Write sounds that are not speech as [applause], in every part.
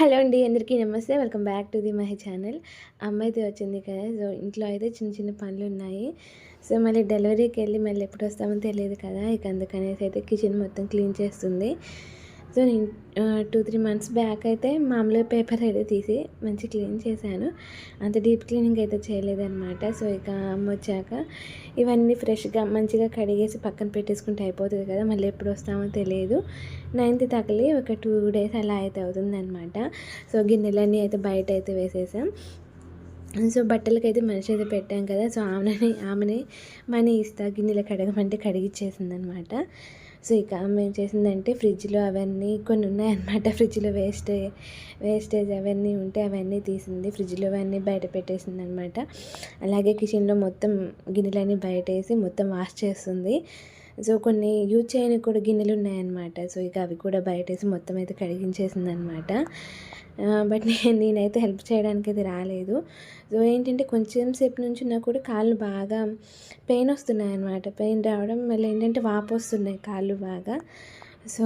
Hello అండి అందరికీ నమస్తే. Welcome back to the my channel. అమ్మ అయితే వచ్చింది కదా సో ఇంట్లో అయితే చిన్న చిన్న పనులు ఉన్నాయి. సో మళ్ళీ డెలివరీకి వెళ్ళి మళ్ళీ ఎప్పుడు వస్తామో తెలియదు కదా ఇక అందుకనేసి అయితే కిచెన్ మొత్తం క్లీన్ చేస్తుంది. సో నేను టూ త్రీ మంత్స్ బ్యాక్ అయితే మామూలుగా పేపర్ అయితే తీసి మంచి క్లీన్ చేశాను. అంత డీప్ క్లీనింగ్ అయితే చేయలేదన్నమాట. సో ఇక అమ్మ వచ్చాక ఇవన్నీ ఫ్రెష్గా మంచిగా కడిగేసి పక్కన పెట్టేసుకుంటే అయిపోతుంది కదా మళ్ళీ ఎప్పుడు వస్తామో తెలియదు. నైన్త్ తగిలి ఒక టూ డేస్ అలా అయితే అవుతుందన్నమాట. సో గిన్నెలన్నీ అయితే బయట అయితే వేసేసాం. సో బట్టలకైతే మనిషి అయితే పెట్టాం కదా సో ఆమెని ఆమెనే మనీ ఇస్తా గిన్నెలు కడగమంటే కడిగిచ్చేసింది అనమాట సో ఇక ఆమె ఏం చేసిందంటే ఫ్రిడ్జ్లో అవన్నీ కొన్ని ఉన్నాయన్నమాట ఫ్రిడ్జ్లో వేస్ట్ వేస్టేజ్ అవన్నీ ఉంటే అవన్నీ తీసింది ఫ్రిడ్జ్లో అవన్నీ బయట పెట్టేసింది అనమాట అలాగే కిచెన్లో మొత్తం గిన్నెలన్నీ బయట వేసి మొత్తం వాష్ చేస్తుంది. సో కొన్ని యూజ్ చేయని కూడా గిన్నెలు ఉన్నాయన్నమాట. సో ఇక అవి కూడా బయట వేసి మొత్తం అయితే కడిగించేసింది అనమాట బట్ నేను నేనైతే హెల్ప్ చేయడానికి అయితే రాలేదు. సో ఏంటంటే కొంచెం సేపు నుంచి నాకు కూడా కాళ్ళు బాగా పెయిన్ వస్తున్నాయి అనమాట పెయిన్ రావడం మళ్ళీ ఏంటంటే వాపు వస్తున్నాయి కాళ్ళు బాగా. సో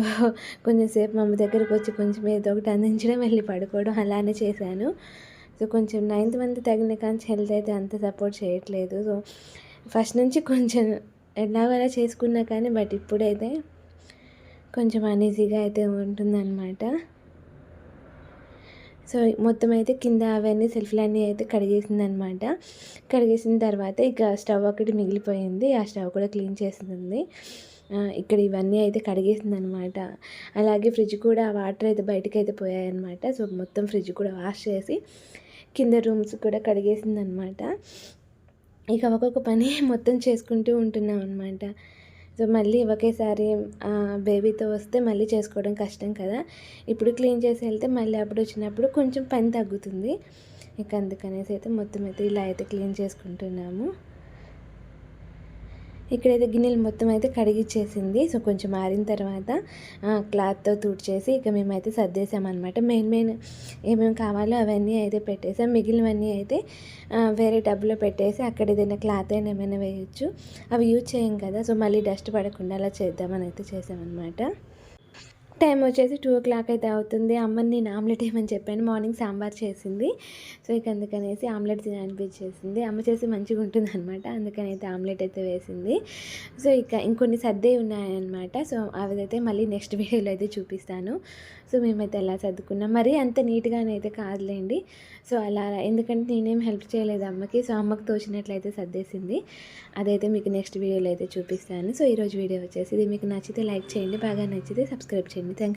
కొంచెంసేపు మమ్మ మా దగ్గరకు వచ్చి కొంచెం ఏదో ఒకటి అందించడం వెళ్ళి పడుకోవడం అలానే చేశాను. సో కొంచెం నైన్త్ మంత్ తగిన కానీ హెల్త్ అయితే అంత సపోర్ట్ చేయట్లేదు. సో ఫస్ట్ నుంచి కొంచెం ఎలాగోలా చేసుకున్నా కానీ బట్ ఇప్పుడైతే కొంచెం అనీజీగా అయితే ఉంటుందన్నమాట. సో మొత్తం అయితే కింద అవన్నీ సెల్ఫ్లన్నీ అయితే కడిగేసిందనమాట కడిగేసిన తర్వాత ఇక స్టవ్ ఒకటి మిగిలిపోయింది. ఆ స్టవ్ కూడా క్లీన్ చేస్తుంది ఇక్కడ ఇవన్నీ అయితే కడిగేసింది అనమాట అలాగే ఫ్రిడ్జ్ కూడా వాటర్ అయితే బయటకు అయితే పోయాయన్నమాట. సో మొత్తం ఫ్రిడ్జ్ కూడా వాష్ చేసి కింద రూమ్స్ కూడా కడిగేసింది అనమాట ఇక ఒక్కొక్క పని [laughs] మొత్తం చేసుకుంటూ ఉంటున్నాం అనమాట సో మళ్ళీ ఒకేసారి బేబీతో వస్తే మళ్ళీ చేసుకోవడం కష్టం కదా. ఇప్పుడు క్లీన్ చేసి వెళ్తే మళ్ళీ అప్పుడు వచ్చినప్పుడు కొంచెం పని తగ్గుతుంది. ఇక అందుకనేసి అయితే మొత్తం అయితే ఇలా అయితే క్లీన్ చేసుకుంటున్నాము. ఇక్కడైతే గిన్నెలు మొత్తం అయితే కడిగిచ్చేసింది. సో కొంచెం ఆరిన తర్వాత క్లాత్తో తుడిచేసి ఇక మేమైతే సర్దేసామన్నమాట. మెయిన్ మెయిన్ ఏమేమి కావాలో అవన్నీ అయితే పెట్టేసాం. మిగిలినవన్నీ అయితే వేరే డబ్బులో పెట్టేసి అక్కడ ఏదైనా క్లాత్ అయినా ఏమైనా వేయచ్చు. అవి యూజ్ చేయం కదా సో మళ్ళీ డస్ట్ పడకుండా అలా చేద్దామని అయితే చేసామన్నమాట. టైం వచ్చేసి టూ ఓ క్లాక్ అయితే అవుతుంది. అమ్మని నేను ఆమ్లెట్ ఏమని చెప్పాను. మార్నింగ్ సాంబార్ చేసింది. సో ఇక అందుకనేసి ఆమ్లెట్ తిననిపించేసింది అమ్మ చేసి మంచిగా ఉంటుంది అనమాట అందుకని అయితే ఆమ్లెట్ అయితే వేసింది. సో ఇక ఇంకొన్ని సర్దే ఉన్నాయన్నమాట. సో అవి మళ్ళీ నెక్స్ట్ వీడియోలో అయితే చూపిస్తాను. సో మేమైతే ఎలా సర్దుకున్నాం. మరి అంత నీట్గానైతే కాదులేండి. సో అలా ఎందుకంటే నేనేం హెల్ప్ చేయలేదు అమ్మకి. సో అమ్మకి తోచినట్లయితే సర్దేసింది. అదైతే మీకు నెక్స్ట్ వీడియోలో అయితే చూపిస్తాను. సో ఈరోజు వీడియో వచ్చేసి ఇది. మీకు నచ్చితే లైక్ చేయండి. బాగా నచ్చితే సబ్స్క్రైబ్ చేయండి థ్యాంక్